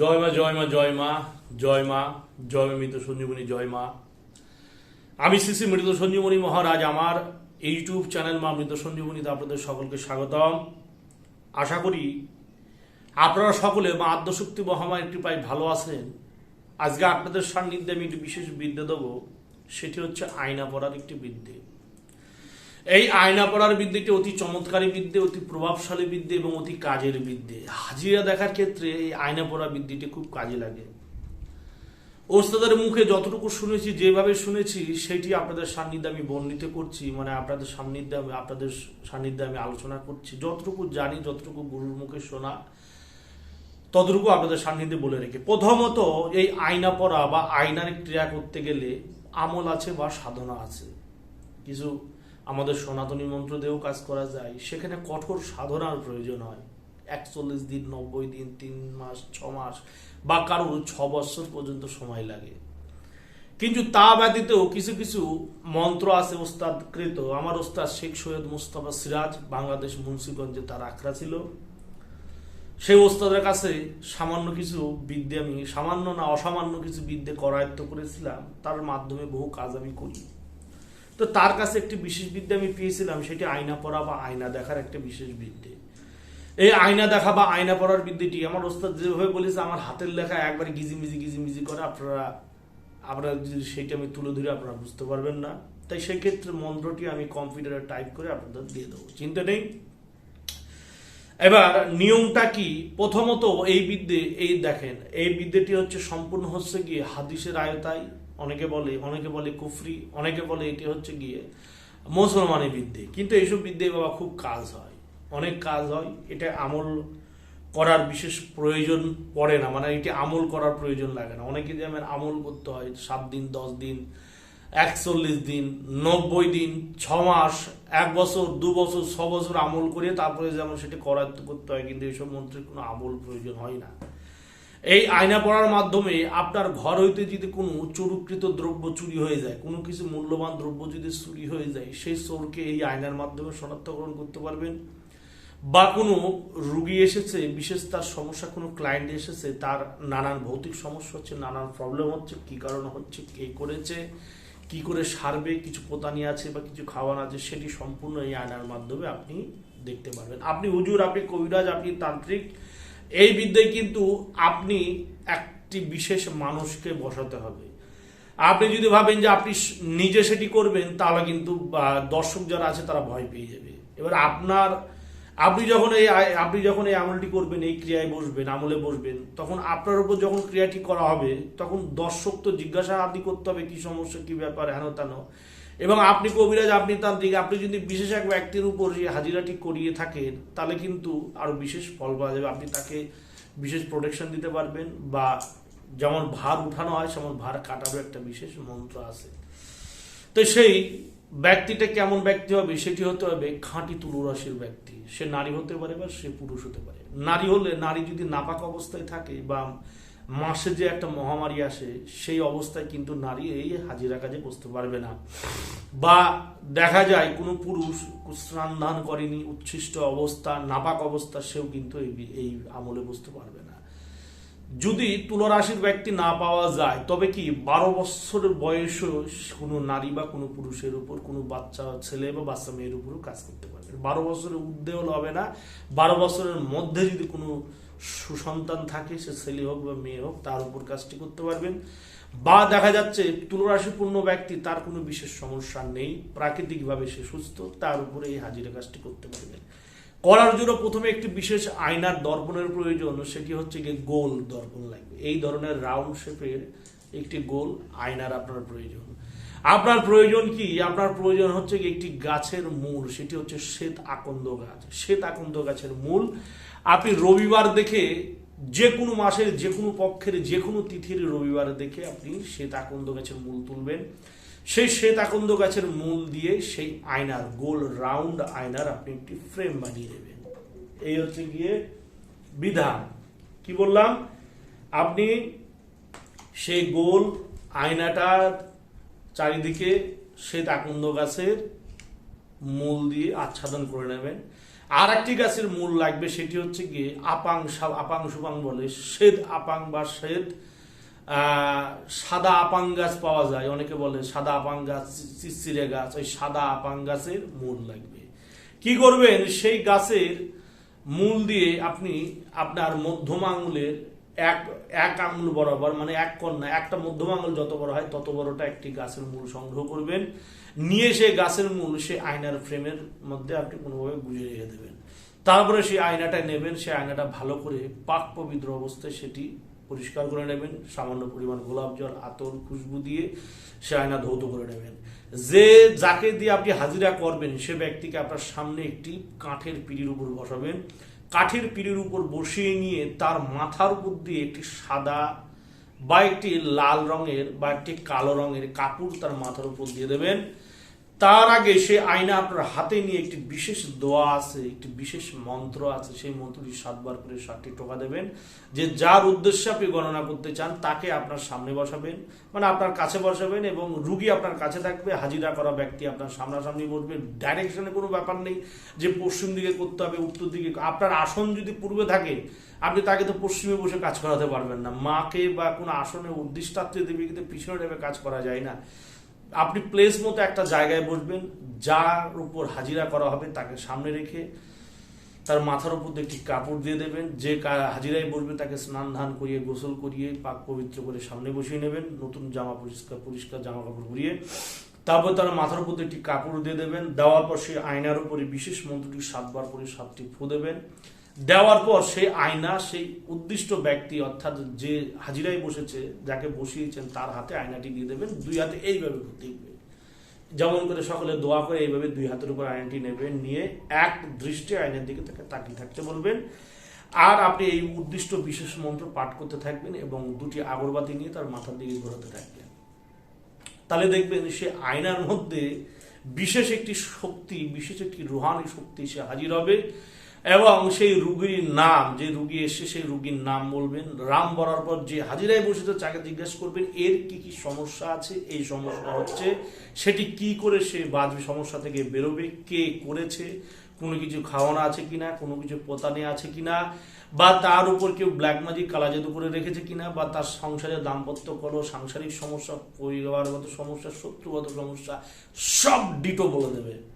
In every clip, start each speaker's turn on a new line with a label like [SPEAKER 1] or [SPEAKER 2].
[SPEAKER 1] জয় মা জয় মা জয় মা জয় মা, জয় মৃত সঞ্জীবনী, জয় মা। আমি শ্রী শ্রী মৃত সঞ্জীবনী মহারাজ, আমার ইউটিউব চ্যানেল মা মৃত সঞ্জীবনীতে আপনাদের সকলকে স্বাগতম। আশা করি আপনারা সকলে মা আদ্যশক্তি মহামায়ের কৃপায় ভালো আছেন। আজকে আপনাদের সান্নিধ্যে আমি একটি বিশেষ বিদ্যে দেবো, সেটি হচ্ছে আয়না পড়ার একটি বিদ্যে। এই আয়না পড়ার বিদ্যেটি অতি চমৎকারী বিদ্যে, অতি প্রভাবশালী বিদ্যে এবং অতি কাজের বিদ্যে। হাজিরা দেখার ক্ষেত্রে এই আয়না পড়া বিদ্যেটি খুব কাজে লাগে। ওস্তাদের মুখে যতটুকু শুনেছি, যেভাবে শুনেছি, সেটি আপনাদের সান্নিধ্যে আমি বর্ণিত করছি মানে আপনাদের সান্নিধ্যে আমি আপনাদের সান্নিধ্যে আমি আলোচনা করছি। যতটুকু জানি, যতটুকু গুরুর মুখে শোনা, ততটুকু আপনাদের সান্নিধ্যে বলে রেখে। প্রথমত, এই আয়না পড়া বা আয়নার ক্রিয়া করতে গেলে আমল আছে বা সাধনা আছে। কিছু আমাদের সনাতনী মন্ত্র দিয়েও কাজ করা যায়, সেখানে কঠোর সাধনার প্রয়োজন হয়। একচল্লিশ দিন, নব্বই দিন, তিন মাস, ছ মাস, বা কারোর ছ বছর পর্যন্ত সময় লাগে। কিন্তু তা ব্যতীতও কিছু কিছু মন্ত্র আছে ওস্তাদকৃত। আমার ওস্তাদ শেখ সৈয়দ মুস্তাফা সিরাজ, বাংলাদেশ মুন্সিগঞ্জে তার আখড়া ছিল। সেই ওস্তাদের কাছে সামান্য কিছু বিদ্যে আমি, সামান্য না অসামান্য কিছু বিদ্যে করায়ত্ত করেছিলাম। তার মাধ্যমে বহু কাজ আমি করি। তো তার কাছে একটি বিশেষ বিদ্যা আমি পেয়েছিলাম, সেটি আয়না পড়া বা আয়না দেখার একটা বিশেষ বিদ্যে। এই আয়না দেখা বা আয়না পড়ার বিদ্যেটি আমার ওস্তাদ যেভাবে বলেছে, আমার হাতের লেখা একবারে গিজিমিজি গিজিমিজি করে, আপনারা আপনারা যদি সেইটা আমি তুলে ধরে, আপনারা বুঝতে পারবেন না। তাই সেক্ষেত্রে মন্ত্রটি আমি কম্পিউটারে টাইপ করে আপনাদের দিয়ে দেবো। চিন্তা নেই। এবার নিয়মটা কি? প্রথমত এই বিদ্যে, এই দেখেন, এই বিদ্যেটি হচ্ছে সম্পূর্ণ হচ্ছে গিয়ে হাদিসের আয়তায় অনেকে বলে অনেকে বলে কুফরি, অনেকে বলে এটি হচ্ছে গিয়ে মুসলমানি বিদ্যে কিন্তু এইসব বিদ্যে বাবা খুব কাজ হয়। অনেক কাজ হয়। এটা আমল করার বিশেষ প্রয়োজন পড়ে না। মানে এটি আমল করার প্রয়োজন লাগে না। অনেকে যেমন আমল করতে হয়, সাত দিন, দশ দিন, একচল্লিশ দিন, নব্বই দিন, ছ মাস, এক বছর, দু বছর, ছ বছর আমল করে তারপরে যেমন সেটি করায়ত্ত করতে হয়, কিন্তু এইসব মন্ত্রের কোনো আমল প্রয়োজন হয় না। এই আয়না পড়ার মাধ্যমে আপনার ঘর হইতে যদি কোনো চুরুকৃত দ্রব্য চুরি হয়ে যায়, কোনো কিছু মূল্যবান দ্রব্য যদি চুরি হয়ে যায়, সেই চোরকে এই আয়নার মাধ্যমে শনাক্তকরণ করতে পারবেন। বা কোনো রুগী এসেছে, বিশেষ তার সমস্যা, কোনো ক্লায়েন্ট এসেছে, তার নানান ভৌতিক সমস্যা হচ্ছে, নানান প্রবলেম হচ্ছে, কি কারণে হচ্ছে, কে করেছে, কি করে সারবে, কিছু পোতানি আছে বা কিছু খাওয়ান আছে, সেটি সম্পূর্ণ এই আয়নার মাধ্যমে আপনি দেখতে পারবেন। আপনি হুজুর, আপনি কবিরাজ, আপনি তান্ত্রিক এই বিদ্যায় কিন্তু আপনি একটি বিশেষ মানুষকে বসাতে হবে। আপনি যদি ভাবেন যে আপনি নিজে সেটি করবেন, তাহলে কিন্তু দর্শক যারা আছে তারা ভয় পেয়ে যাবে। এবার আপনার, আপনি যখন এই আপনি যখন এই আমলটি করবেন, এই ক্রিয়ায় বসবেন, আমলে বসবেন, তখন আপনার উপর যখন ক্রিয়াটি করা হবে, তখন দর্শক তো জিজ্ঞাসা আদি করতে হবে, কি সমস্যা, কি ব্যাপার, হেন তেন। এবং আপনি কবিরাজ, আপনি তান্ত্রিক, আপনি যদি বিশেষ এক ব্যক্তির উপর যে হাজিরাটি করিয়ে থাকেন, তাহলে কিন্তু আরও বিশেষ ফল পাওয়া যাবে। আপনি তাকে বিশেষ প্রোটেকশন দিতে পারবেন বা যেমন ভার উঠানো হয়, সেমন ভার কাটারও একটা বিশেষ মন্ত্র আছে। তো সেই ব্যক্তিটা কেমন ব্যক্তি হবে? সেটি হতে হবে খাঁটি তুলরাশির ব্যক্তি। সে নারী হতে পারে বা সে পুরুষ হতে পারে। নারী হলে নারী যদি নাপাক অবস্থায় থাকে বা মাসে যে একটা মহামারী আসে, সেই অবস্থায় কিন্তু নারী এই হাজিরা কাজে বসতে পারবে না। বা দেখা যায় কোনো পুরুষ স্নান করেনি, উচ্ছিষ্ট অবস্থা, নাপাক অবস্থা, সেও কিন্তু এই এই আমলে বসতে পারবে না। যদি তুলরাশির ব্যক্তি না পাওয়া যায়, তবে কি বারো বছরের বয়সেও কোনো নারী বা কোনো পুরুষের উপর, কোনো বাচ্চা, ছেলে বা বাচ্চা মেয়ের উপরও কাজ করতে পারবে বারো বছরের ঊর্ধ্বে হবে না। বারো বছরের মধ্যে যদি কোনো সুসন্তান থাকে, সে ছেলে হোক বা মেয়ে হোক, তার উপর কাজটি করতে পারবেন। বা দেখা যাচ্ছে তুলরাশিপূর্ণ ব্যক্তি, তার কোনো বিশেষ সমস্যা নেই। প্রাকৃতিকভাবে সে সুস্থ, তার উপরে এই হাজিরা কাজটি করতে পারবেন। করার জন্য প্রথমে একটি বিশেষ আয়নার দর্পণের প্রয়োজন, সেটি হচ্ছে গিয়ে গোল দর্পণ লাগবে। এই ধরনের রাউন্ড শেপের একটি গোল আয়নার আপনার প্রয়োজন। আপনার প্রয়োজন কি? আপনার প্রয়োজন হচ্ছে একটি গাছের মূল, সেটি হচ্ছে শ্বেত আকন্দ গাছ। শ্বেত আকন্দ গাছের মূল আপনি রবিবার দেখে যে কোনো মাসের যে কোনো পক্ষের যে কোনো তিথির রবিবার দেখে আপনি শ্বেত আকন্দ গাছের মূল তুলবেন। সেই শ্বেত আকন্দ গাছের মূল দিয়ে সেই আয়নার, গোল রাউন্ড আয়নার আপনি একটি ফ্রেম বানিয়ে নেবেন। এই হচ্ছে গিয়ে বিধান। কি বললাম? আপনি সেই গোল আয়নাটার চারিদিকে শ্বেত আকন্দ গাছের মূল দিয়ে আচ্ছাদন করে নেবেন। আর একটি গাছের মূল লাগবে, সেটি হচ্ছে গিয়ে আপাং আপাং সুপাং বলে। শ্বেত আপাং বা শ্বেত সাদা আপাং গাছ পাওয়া যায়। অনেকে বলে সাদা আপাং গাছ, চিচিরে গাছ, ওই সাদা আপাং গাছের মূল লাগবে। কি করবেন? সেই গাছের মূল দিয়ে আপনি আপনার মধ্যম আঙুলের এক এক আঙুল বরাবর মানে এক কন্যা, একটা মধ্যম আঙুল যত বড় হয় তত বড়টা একটি গাছের মূল সংগ্রহ করবেন। নিয়ে সেই গাছের মূল সেই আয়নার ফ্রেমের মধ্যে আপনি কোনোভাবে গুজে রেখে দেবেন। তারপরে সেই আয়নাটা নেবেন সেই আয়নাটা ভালো করে পাক পবিত্র অবস্থায় সেটি পরিষ্কার করে নেবেন। সামান্য পরিমাণ গোলাপ জল, আতর, খুশবু দিয়ে সে আয়না ধৌত করে নেবেন। যে যাকে দিয়ে আপনি হাজিরা করবেন, সে ব্যক্তিকে আপনার সামনে একটি কাঠের পিড়ির উপর বসাবেন। কাঠের পিড়ির উপর বসিয়ে নিয়ে তার মাথার উপর দিয়ে একটি সাদা বা একটি লাল রঙের বা একটি কালো রঙের কাপড় তার মাথার উপর দিয়ে দেবেন। তার আগে সে আয়না আপনার হাতে নিয়ে একটি বিশেষ দোয়া আছে, একটি বিশেষ মন্ত্র আছে, সেই মন্ত্রটি সাতবার করে সাতটি টোকা দেবেন, যে যার উদ্দেশ্যে আপনি গণনা করতে চান, তাকে আপনার সামনে বসাবেন মানে আপনার কাছে বসাবেন এবং রুগী আপনার কাছে থাকবে, হাজিরা করা ব্যক্তি আপনার সামনাসামনি বসবে ডাইরেকশনে কোনো ব্যাপার নেই যে পশ্চিম দিকে করতে হবে, উত্তর দিকে আপনার আসন যদি পূর্বে থাকে, আপনি তাকে তো পশ্চিমে বসে কাজ করাতে পারবেন না। মাকে বা কোনো আসনে উদ্দিষ্টাত্রী দেবীকে তো পিছনে রেখে কাজ করা যায় না। আপনি প্লেস মতো একটা জায়গায় বসবেন, যার উপর হাজিরা করা হবে তাকে সামনে রেখে তার মাথার উপর একটি কাপড় দিয়ে দেবেন, যে হাজিরায় বসবে তাকে স্নান ধান করিয়ে, গোসল করিয়ে, পাক পবিত্র করে সামনে বসিয়ে নেবেন, নতুন জামা পরিষ্কার পরিষ্কার জামা কাপড় পরিয়ে তারপর তার মাথার উপর একটি কাপড় দিয়ে দেবেন, দেওয়ার পর সেই আয়নার উপরে বিশেষ মন্ত্রটি সাতবার করে সাতটি ফু দেবেন। দেওয়ার পর সেই আয়না, সেই উদ্দিষ্ট ব্যক্তি, অর্থাৎ যে হাজিরায় বসেছে, যাকে বসিয়েছেন, তার হাতে আয়নাটি দিয়ে দেবেন, দুই হাতে এইভাবে দেখবে যেমন করে সকলে দোয়া করে এইভাবে দুই হাতের উপর আয়নাটি নেবেন, নিয়ে এক দৃষ্টি আয়নার দিকে তাকে তাকিয়ে থাকতে বলবেন। আর আপনি এই উদ্দিষ্ট বিশেষ মন্ত্র পাঠ করতে থাকবেন এবং দুটি আগরবাতি নিয়ে তার মাথার দিকে ঘোরাতে থাকবেন। তাহলে দেখবেন সে আয়নার মধ্যে বিশেষ একটি শক্তি, বিশেষ একটি রুহানি শক্তি সে হাজির হবে। এবং সেই রুগীর নাম, যে রুগী এসে সেই রুগীর নাম বলবেন। রাম বলার পর যে হাজিরায় বসেছে তাকে জিজ্ঞেস করবেন, এর কি কি সমস্যা আছে? এই সমস্যা হচ্ছে, সেটি কি করে সে বাজবে? সমস্যা থেকে বেরোবে? কে করেছে? কোনো কিছু খাওয়ানো আছে কিনা? কোনো কিছু পোতানে আছে কিনা? বা তার উপর কেউ ব্ল্যাক ম্যাজিক কালা জাদু করে রেখেছে কিনা? বা তার সংসারে দাম্পত্য কল সাংসারিক সমস্যা, পরিবারগত সমস্যা, শত্রুগত সমস্যা, সব ডিটো বলে দেবে।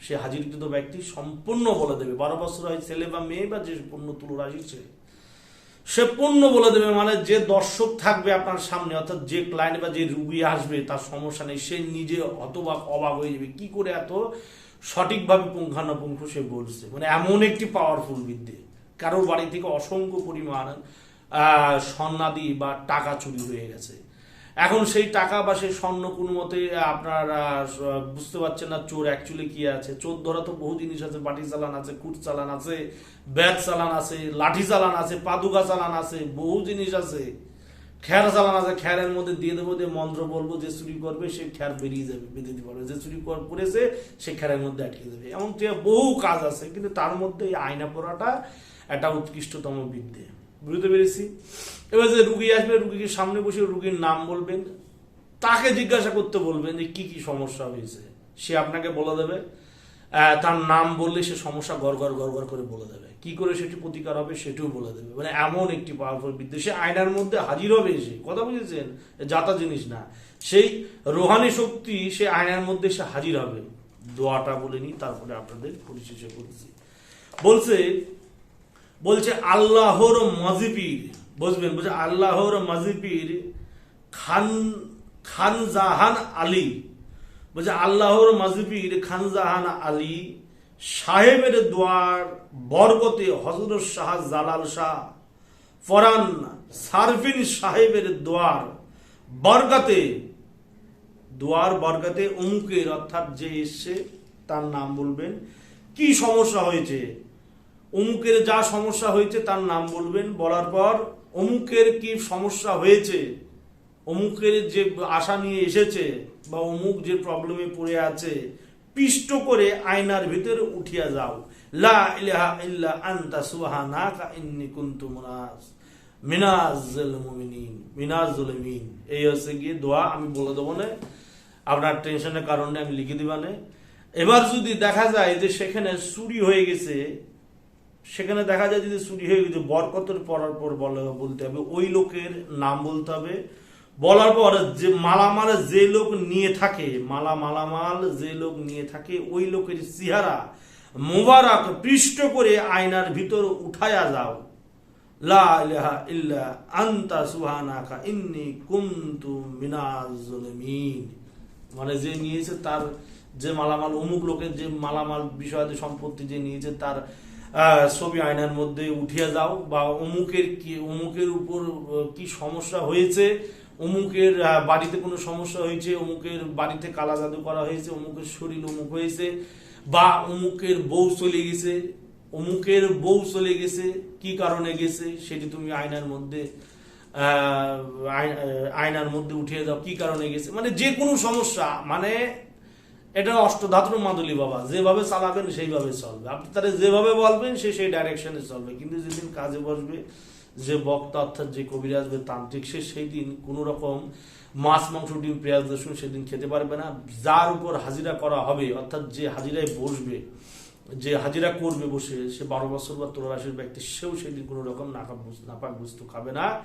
[SPEAKER 1] সে হাজিরকৃত ব্যক্তি সম্পূর্ণ বলে দেবে। বারো বছর হয় ছেলে বা মেয়ে বা যে পূর্ণ তুলো রাশি সে সে পূর্ণ বলে দেবে মানে যে দর্শক থাকবে আপনার সামনে, অর্থাৎ যে ক্লায়েন্ট বা যে রুগী আসবে, তার সমস্যা নেই। সে নিজে হতবাক, অবাক হয়ে যাবে। কি করে এত সঠিকভাবে পুঙ্খানুপুঙ্খ সে বলছে? মানে এমন একটি পাওয়ারফুল বিদ্যে। কারোর বাড়ি থেকে অসংখ্য পরিমাণ স্বর্ণাদি বা টাকা চুরি হয়ে গেছে। এখন সেই টাকা বা সেই স্বর্ণ কোনো মতে আপনার বুঝতে পারছেন না চোর অ্যাকচুয়ালি কি আছে। চোর ধরা তো বহু জিনিস আছে, বাটি চালান আছে কুট চালান আছে, ব্যাগ চালান আছে, লাঠি চালান আছে, পাদুকা চালান আছে, বহু জিনিস আছে। খ্যার চালান আছে, খ্যারের মধ্যে দিয়ে দেবো, দিয়ে মন্ত্র বলব, যে চুরি করবে, সে খ্যার বেরিয়ে যাবে, বেঁধে দিতে পারবে। যে চুরি করেছে, সে খ্যারের মধ্যে আটকে দেবে এমন বহু কাজ আছে, কিন্তু তার মধ্যে এই আয়না পড়াটা একটা উৎকৃষ্টতম বিদ্যে। বুঝতে পেরেছি? এবার যে রুগী আসবে, রুগীকে সামনে বসে রুগীর নাম বলবেন, তাকে জিজ্ঞাসা করতে বলবেন যে কি কি সমস্যা হয়েছে? সে আপনাকে বলে দেবে। তার নাম বললে সে সমস্যা গড় গড় গড় গড় করে বলে দেবে। কি করে সেটি প্রতিকার হবে সেটিও বলে দেবে। মানে এমন একটি পাওয়ারফুল বিদ্যে। সে আয়নার মধ্যে হাজির হবে এসে। কথা বুঝেছেন? যাতা জিনিস না। সেই রোহানি শক্তি সে আয়নার মধ্যে সে হাজির হবে। দোয়াটা বলে নি তারপরে আপনাদের পরিশেষে করছি বলছে বলছে আল্লাহর মজিপির, বুঝবেন, বলছে আল্লাহর মজিপির খান, খানজাহান আলী, বলছে আল্লাহর মজিপির খানজাহান আলী সাহেবের দোয়ার বরকতে হজরত শাহ জালাল শাহ, ফরান সারফিন সাহেবের দোয়ার বরকতে দোয়ার বরকতে অমুকের অর্থাৎ যে এসছে তার নাম বলবেন, কি সমস্যা হয়েছে? অমুকের যা সমস্যা হয়েছে তার নাম বলবেন। বলার পর, অমুকের কি সমস্যা হয়েছে? অমুকের যে আশা নিয়ে এসেছে বা অমুক যে প্রবলেমে পড়ে আছে, পিষ্ট করে আয়নার ভিতরে উঠিয়া যাও। লা ইলাহা ইল্লা আনতা সুবহানাকা ইন্নী কুনতু মুনাস। মিনাজুল মুমিনিন, মিনাজুল মিন এই হচ্ছে গিয়ে দোয়া, আমি বলে দেবো না। আপনার টেনশনের কারণে আমি লিখে দিবানে এবার যদি দেখা যায় যে সেখানে চুরি হয়ে গেছে সেখানে দেখা যায় যদি চুরি হয়ে গেছে, বরকতের পড়ার পর বলে, বলতে হবে, ওই লোকের নাম বলতে হবে। বলার পর যে মালামাল যে লোক নিয়ে থাকে, মালা মালামাল যে লোক নিয়ে থাকে, ওই লোকের চেহারা মোবারক পৃষ্ঠ করে আয়নার ভিতর উঠায়া যাও। লা ইল্লা আন্তা ইন্নী মানে যে নিয়েছে তার যে মালামাল, অমুক লোকের যে মালামাল বিষয়াদি সম্পত্তি যে নিয়েছে, তার ছবি আয়নার মধ্যে উঠিয়ে যাও বা অমুকের কি, অমুকের উপর কি সমস্যা হয়েছে? অমুকের বাড়িতে কোনো সমস্যা হয়েছে? অমুকের বাড়িতে কালা জাদু করা হয়েছে? অমুকের শরীর অমুক হয়েছে? বা অমুকের বউ চলে গেছে? অমুকের বউ চলে গেছে, কি কারণে গেছে? সেটি তুমি আয়নার মধ্যে আয়নার মধ্যে উঠিয়ে দাও কি কারণে গেছে? মানে যে কোনো সমস্যা মানে এটা অষ্টধাতুর মাদুলি বাবা, যেভাবে চালাবেন সেইভাবে চলবে। আপনি তারা যেভাবে বলবেন, সে সেই ডাইরেকশনে চলবে। কিন্তু যেদিন কাজে বসবে, যে বক্তা অর্থাৎ যে কবিরাজ আসবে, তান্ত্রিক, সে সেই দিন কোনো রকম মাছ, মাংস, ডিম, পেঁয়াজ, রসুন সেদিন খেতে পারবে না। যার উপর হাজিরা করা হবে, অর্থাৎ যে হাজিরায় বসবে, যে হাজিরা করবে বসে, সে বারো বছর বা তোলা রাশির ব্যক্তি, সেও সেদিন কোনো রকম বস্তু- নাপাক বস্তু খাবে না।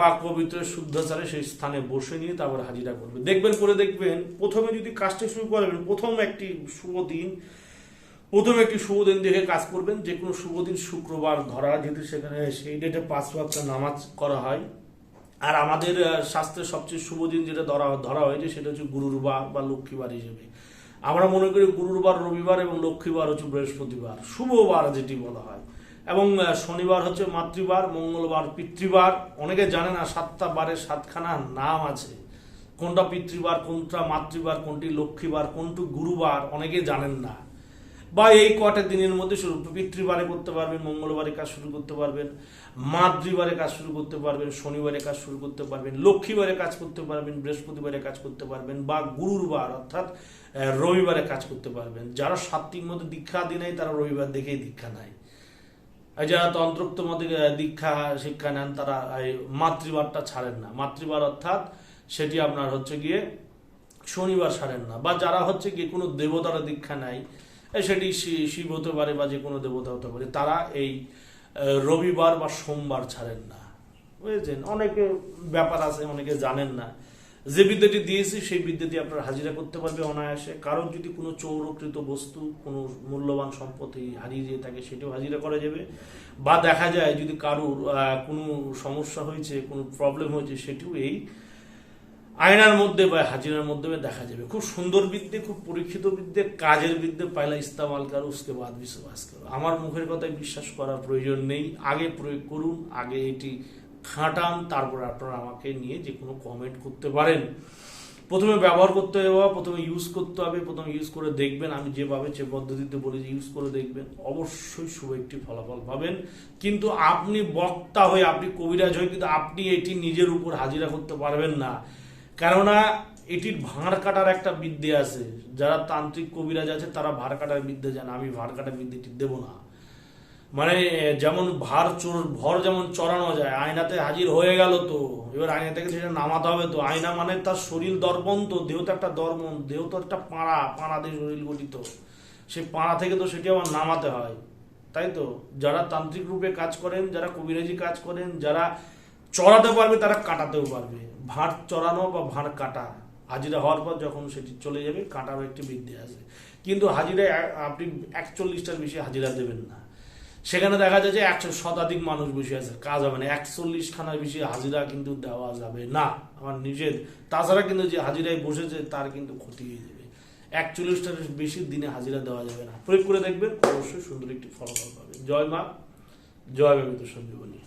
[SPEAKER 1] পাক পবিত্র শুদ্ধাচারে সেই স্থানে বসে নিয়ে তারপর হাজিরা করবে। দেখবেন, করে দেখবেন, প্রথমে যদি কাজটা শুরু করবেন প্রথম একটি শুভ দিন, প্রথম একটি শুভ দিন দেখে কাজ করবেন, যে কোনো শুভ দিন শুক্রবার ধরা, যেহেতু সেখানে সেই ডেটে পাঁচ ওয়াক্ত নামাজ করা হয়। আর আমাদের শাস্ত্রের সবচেয়ে শুভ দিন যেটা ধরা ধরা হয়েছে, সেটা হচ্ছে গুরুবার বা লক্ষ্মীবার হিসেবে। আমরা মনে করি গুরুবার রবিবার এবং লক্ষ্মীবার হচ্ছে বৃহস্পতিবার। শুভবার যেটি বলা হয়। এবং শনিবার হচ্ছে মাতৃবার, মঙ্গলবার পিতৃবার। অনেকে জানে না সাতটা বারের সাতখানা নাম আছে। কোনটা পিতৃবার, কোনটা মাতৃবার, কোনটি লক্ষ্মীবার, কোনটি গুরুবার অনেকে জানেন না। বা এই কটা দিনের মধ্যে শুরু, পিতৃবারে করতে পারবেন, মঙ্গলবারে কাজ শুরু করতে পারবেন, মাতৃবারে কাজ শুরু করতে পারবেন, শনিবারে কাজ শুরু করতে পারবেন, লক্ষ্মীবারে কাজ করতে পারবেন, বৃহস্পতিবারে কাজ করতে পারবেন, বা গুরুবার অর্থাৎ রবিবারে কাজ করতে পারবেন। যারা সাত্বিক মধ্যে দীক্ষা দিই নাই, তারা রবিবার দেখেই দীক্ষা নেয়। যারা তন্ত্রোক্ত মতে দীক্ষা, শিক্ষা নেন, তারা এই মাতৃবারটা ছাড়েন না। মাতৃবার অর্থাৎ সেটি আপনার হচ্ছে গিয়ে শনিবার ছাড়েন না। বা যারা হচ্ছে গিয়ে কোনো দেবতারা দীক্ষা নেয় সেটি শিব হতে পারে বা যে কোনো দেবতা হতে পারে, তারা এই রবিবার বা সোমবার ছাড়েন না। বুঝেছেন? অনেকে ব্যাপার আছে, অনেকে জানেন না। যে বিদ্যাটি দিয়েছি, সেই বিদ্যাটি আপনার হাজিরা করতে পারবে অনায়াসে। কারোর যদি কোনো চৌরকৃত বস্তু, কোনো মূল্যবান সম্পত্তি হারিয়ে যেয়ে থাকে, সেটাও হাজিরা করা যাবে। বা দেখা যায় যদি কারোর কোনো সমস্যা হয়েছে, কোনো প্রবলেম হয়েছে, সেটিও এই আয়নার মধ্যে বা হাজিরার মধ্যে দেখা যাবে। খুব সুন্দর বিদ্যে, খুব পরীক্ষিত বিদ্যে, কাজের বিদ্যে পাইলা ইস্তেমাল করো, উসকে বাদ বিশ্বাস আমার মুখের কথায় বিশ্বাস করার প্রয়োজন নেই। আগে প্রয়োগ করুন, আগে এটি খাটান, তারপর আপনারা আমাকে নিয়ে যে কোনো কমেন্ট করতে পারেন। প্রথমে ব্যবহার করতে হবে প্রথমে ইউজ করতে হবে, প্রথমে ইউজ করে দেখবেন। আমি যেভাবে যে পদ্ধতিতে বলি ইউজ করে দেখবেন। অবশ্যই শুভ একটি ফলাফল পাবেন। কিন্তু আপনি বক্তা হয়ে, আপনি কবিরাজ হয়ে কিন্তু আপনি এটি নিজের উপর হাজিরা করতে পারবেন না। কেননা, এটির ভাঁড় কাটার একটা বিদ্যে আছে। যারা তান্ত্রিক কবিরাজ আছে, তারা ভাঁড় কাটার বিদ্যে জানে আমি ভাঁড় কাটার বিদ্যেটি দেবো না। মানে যেমন ভার চোর, ভর যেমন চড়ানো যায়, আয়নাতে হাজির হয়ে গেল তো। এবার আয়না থেকে সেটা নামাতে হবে তো। আয়না মানে তার শরীর দর্পণ তো, দেহ তো একটা দর্পণ, দেহ তো একটা পাড়া পাড়া দিয়ে শরীর গঠিত। সেই পাড়া থেকে তো সেটি আবার নামাতে হয়, তাই তো? যারা তান্ত্রিক রূপে কাজ করেন, যারা কবিরাজি কাজ করেন, যারা চড়াতে পারবে, তারা কাটাতেও পারবে। ভাঁড় চড়ানো বা ভাঁড় কাটা, হাজিরা হওয়ার পর যখন সেটি চলে যাবে, কাটারও একটি বৃদ্ধি আছে। কিন্তু হাজিরায় আ- আপনি একচল্লিশটার বেশি হাজিরা দেবেন না। সেখানে দেখা যায় যে একশো শতাধিক মানুষ বসে আছে। কাজ হবে না। একচল্লিশ খানার বেশি হাজিরা কিন্তু দেওয়া যাবে না। আমার নিজের। তাছাড়া কিন্তু যে হাজিরায় বসেছে, তার কিন্তু ক্ষতি হয়ে যাবে। একচল্লিশটার বেশি দিনে হাজিরা দেওয়া যাবে না। প্রয়োগ করে দেখবেন, অবশ্যই সুন্দর একটি ফলাফল পাবে জয় মা, জয় বাবিত সঞ্জীবনী